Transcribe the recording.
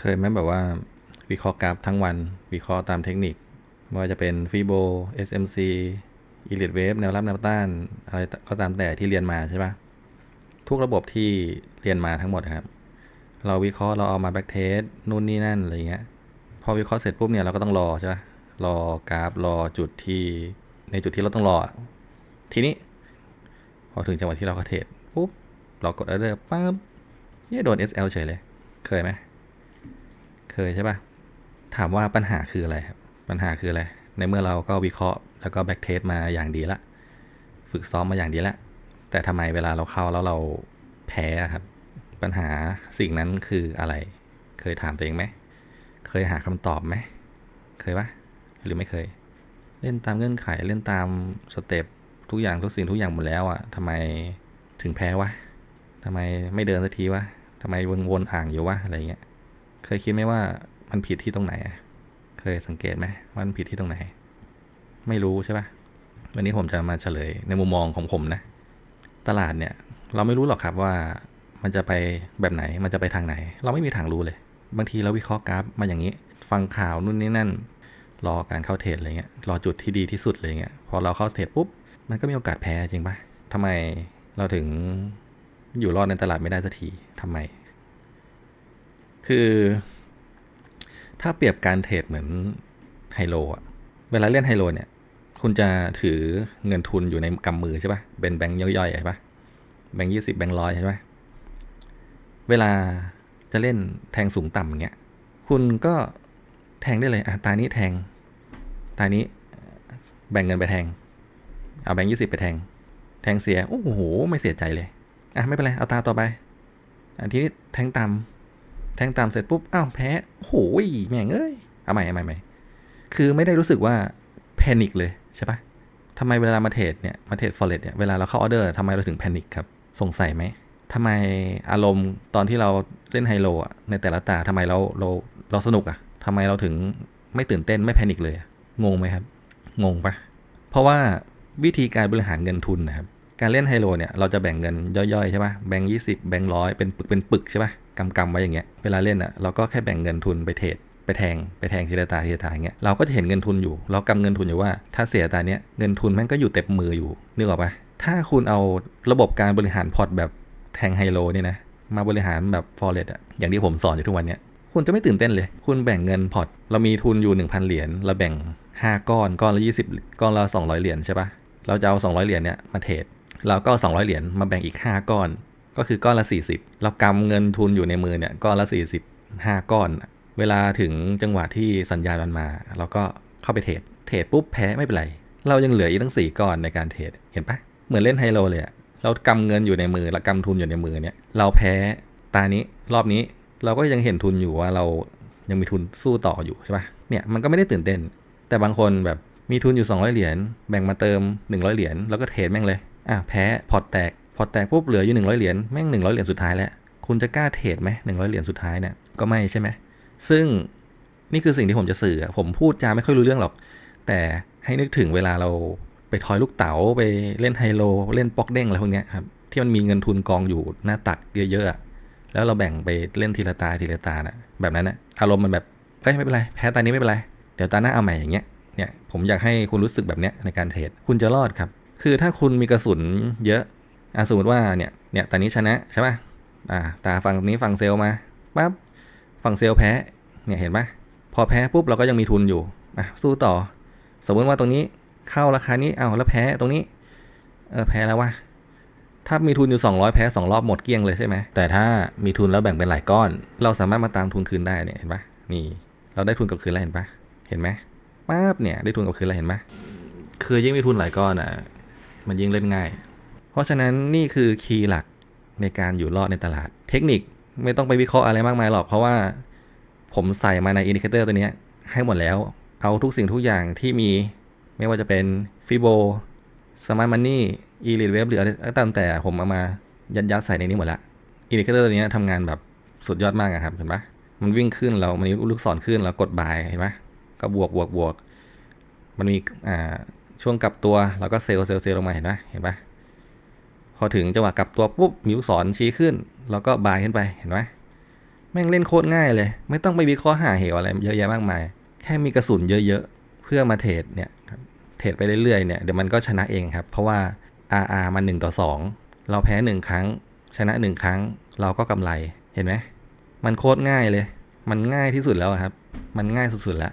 เคยไหมแบบว่าวิเคราะห์กราฟทั้งวัน วิเคราะห์ตามเทคนิคไม่ว่าจะเป็นฟีโบ SMC Elite Wave แนวรับแนวต้านอะไรก็ตามแต่ที่เรียนมาใช่ปะทุกระบบที่เรียนมาทั้งหมดครับ เราวิเคราะห์เราเอามาแบ็กเทสนู่นนี่นั่นอะไรเงี้ยพอวิเคราะห์เสร็จปุ๊บเนี่ยเราก็ต้องรอใช่ปะรอกราฟรอจุดที่ในจุดที่เราต้องรอ ทีนี้ พอถึงจังหวะที่เราก็เทรดปุ๊บเรากดออเดอร์ปั๊บเย่ยโดน SL เฉยเลย เคยไหม เคยใช่ปะถามว่าปัญหาคืออะไรครับ ปัญหาคืออะไร ในเมื่อเราก็วิเคราะห์แล้วก็แบ็กเทสมาอย่างดีละ ฝึกซ้อมมาอย่างดีละ แต่ทำไมเวลาเราเข้าแล้วเราแพ้ครับ ปัญหาสิ่งนั้นคืออะไร เคยถามตัวเองไหม เคยหาคำตอบไหม เคยปะหรือไม่เคย เล่นตามเงื่อนไขเล่นตามสเต็ปทุกอย่างทุกสิ่งทุกอย่างหมดแล้วอะ่ะทำไมถึงแพ้วะทำไมไม่เดินสักทีวะทำไมวนวนอ่างอยู่วะอะไรเงี้ย เคยคิดไหมว่ามันผิดที่ตรงไหน เคยสังเกตไหมว่ามันผิดที่ตรงไหน ไม่รู้ใช่ปะวันนี้ผมจะมาเฉลยในมุมมองของผมนะ ตลาดเนี่ย เราไม่รู้หรอกครับว่ามันจะไปแบบไหน มันจะไปทางไหน เราไม่มีทางรู้เลย บางทีเราวิเคราะห์กราฟมาอย่างนี้ ฟังข่าวนู่นนี่นั่น รอการเข้าเทรดอะไรเงี้ย รอจุดที่ดีที่สุดเลยเงี้ย พอเราเข้าเทรดปุ๊บ มันก็มีโอกาสแพ้จริงปะทำไมเราถึงอยู่รอดในตลาดไม่ได้สักทีทำไม คือ ถ้าเปรียบการเทรดเหมือนไฮโลอะเวลาเล่นไฮโลเนี่ย คุณจะถือเงินทุนอยู่ในกำมือใช่ปะเป็นแบงค์ย่อยๆใช่ปะแบงค์ยี่สิบแบงค์ร้อยใช่ปะเวลาจะเล่นแทงสูงต่ำเงี้ย คุณก็แทงได้เลย อะ ตานี้แทง ตานี้แบ่งเงินไปแทง เอาแบงค์ยี่สิบไปแทง แทงเสีย โอ้โห ไม่เสียใจเลย อะ ไม่เป็นไร เอาตาต่อไป อันทีนี้แทงตามแทงตามเสร็จปุ๊บ อ้าวแพ้โอ้โหแม่งเอ้ยเอาใหม่เอาใหม่ใหม่คือไม่ได้รู้สึกว่าแพนิคเลยใช่ปะทำไมเวลามาเทรดเนี่ย มาเทรดฟอเรสเนี่ย เวลาเราเข้าออเดอร์ทำไมเราถึงแพนิคครับ สงสัยไหมทำไมอารมณ์ตอนที่เราเล่นไฮโลอะ ในแต่ละตาทำไมเราเราเราสนุกอะทำไมเราถึงไม่ตื่นเต้นไม่แพนิคเลยอะงงไหมครับ งงปะเพราะว่าวิธีการบริหารเงินทุนนะครับ การเล่นไฮโลเนี่ย เราจะแบ่งเงินย่อยๆใช่ปะแบ่งยี่สิบแบ่งร้อยเป็นปึกเป็นปึกใช่ปะ กำกำไว้อย่างเงี้ยเวลาเล่นอะเราก็แค่แบ่งเงินทุนไปเทรดไปแทงไปแทงทีละตาทีละตาอย่างเงี้ยเราก็จะเห็นเงินทุนอยู่ เรากำเงินทุนอยู่ว่าถ้าเสียตาเนี้ยเงินทุนแม่งก็อยู่เต็มมืออยู่นึกออกปะถ้าคุณเอาระบบการบริหารพอร์ตแบบแทงไฮโลเนี่ยนะมาบริหารแบบฟอเรสอะอย่างที่ผมสอนอยู่ทุกวันเนี้ยคุณจะไม่ตื่นเต้นเลย คุณแบ่งเงินพอร์ตเรามีทุนอยู่ 1,000 เหรียญเราแบ่ง 5 ก้อนก้อนละ20 ก้อนละ200 เหรียญใช่ปะเราจะเอา 200 เหรียญเนี่ยมาเทรดเราก็เอา200 เหรียญมาแบ่งอีก 5 ก้อน ก็คือก้อนละ 40 เรากำเงินทุนอยู่ในมือเนี่ยก้อนละ 45 ก้อน เวลาถึงจังหวะที่สัญญาณมันมา เราก็เข้าไปเทรดเทรดปุ๊บแพ้ไม่เป็นไร เรายังเหลืออีกตั้ง 4 ก้อนในการเทรดเห็นปะเหมือนเล่นไฮโลเลยอะเรากำเงินอยู่ในมือเรากำทุนอยู่ในมือเนี่ยเราแพ้ตานี้รอบนี้เราก็ยังเห็นทุนอยู่ว่าเรายังมีทุนสู้ต่ออยู่ใช่ปะเนี่ยมันก็ไม่ได้ตื่นเต้น แต่บางคนแบบมีทุนอยู่ 200 เหรียญแบ่งมาเติม 100 เหรียญแล้วก็เทรดแม่งเลยอะแพ้พอร์ตแตก อแตกปุ๊บเหลืออยู่100เหรียญแม่ง100เหรียญสุดท้ายแล้วคุณจะกล้าเทรดไหม100เหรียญสุดท้ายเนี่ยก็ไม่ใช่ไหมซึ่งนี่คือสิ่งที่ผมจะสื่อผมพูดจาไม่ค่อยรู้เรื่องหรอก แต่ให้นึกถึงเวลาเราไปทอยลูกเต๋าไปเล่นไฮโล เล่นป๊อกเด้งอะไรพวกนี้ครับที่มันมีเงินทุนกองอยู่หน้าตักเยอะๆแล้วเราแบ่งไปเล่นทีละตาทีละตานะแบบนั้นนะอารมณ์มันแบบเอ้ยไม่เป็นไรแพ้ตานี้ไม่เป็นไรเดี๋ยวตาหน้าเอาใหม่อย่างเงี้ยเนี่ยผมอยากให้คุณรู้สึกแบบเนี้ยในการเทรดคุณจะรอดครับ คือถ้าคุณมีกระสุนเยอะ สมมติว่าเนี่ยเนี่ยตานี้ชนะใช่ป่ะอ่าตาฝั่งนี้ฝั่งเซลมาปั๊บฝั่งเซลแพ้เนี่ยเห็นปะพอแพ้ปุ๊บเราก็ยังมีทุนอยู่อะสู้ต่อ สมมติว่าตรงนี้เข้าราคานี้เอาแล้วแพ้ตรงนี้เออแพ้แล้ววะถ้ามีทุนอยู่ 200 แพ้ 2 รอบหมดเกลี้ยงเลยใช่ไหมแต่ถ้ามีทุนแล้วแบ่งเป็นหลายก้อน เราสามารถมาตามทุนคืนได้เนี่ยเห็นปะนี่ เราได้ทุนกลับคืนแล้วเห็นปะเห็นไหมปั๊บเนี่ยได้ทุนกลับคืนแล้วเห็นปะคือยิ่งมีทุนหลายก้อนอะ มันยิ่งเล่นง่าย เพราะฉะนั้นนี่คือคีย์หลักในการอยู่รอดในตลาด เทคนิคไม่ต้องไปวิเคราะห์อะไรมากมายหรอก เพราะว่าผมใส่มาในอินดิเคเตอร์ตัวนี้ให้หมดแล้ว เอาทุกสิ่งทุกอย่างที่มีไม่ว่าจะเป็นฟิโบสมาร์ทมันนี่อีลิทเว็บหรืออะไรก็ตามแต่ผมเอามายัดยัดใส่ในนี้หมดละอินดิเคเตอร์ตัวนี้ทำงานแบบสุดยอดมากครับเห็นปะมันวิ่งขึ้นเรา มันมีลูกศรขึ้นเรากดบายเห็นปะก็บวกบวกบวก มันมีอ่าช่วงกลับตัวเราก็เซลล์เซลล์เซลล์ลงมาเห็นปะเห็นปะ พอถึงจังหวะกลับตัวปุ๊บมีลูกศรชี้ขึ้นเราก็บายขึ้นไปเห็นไหมแม่งเล่นโคตรง่ายเลย ไม่ต้องไปวิเคราะห์หาเหวอะไรเยอะแยะมากมาย แค่มีกระสุนเยอะๆ เพื่อมาเทรดเนี่ยเทรดไปเรื่อยๆเนี่ยเดี๋ยวมันก็ชนะเองครับ เพราะว่า RR มัน1ต่อ 2 เราแพ้ 1 ครั้ง ชนะ 1 ครั้ง เราก็กำไรเห็นไหมมันโคตรง่ายเลย มันง่ายที่สุดแล้วครับ มันง่ายสุดๆแล้ว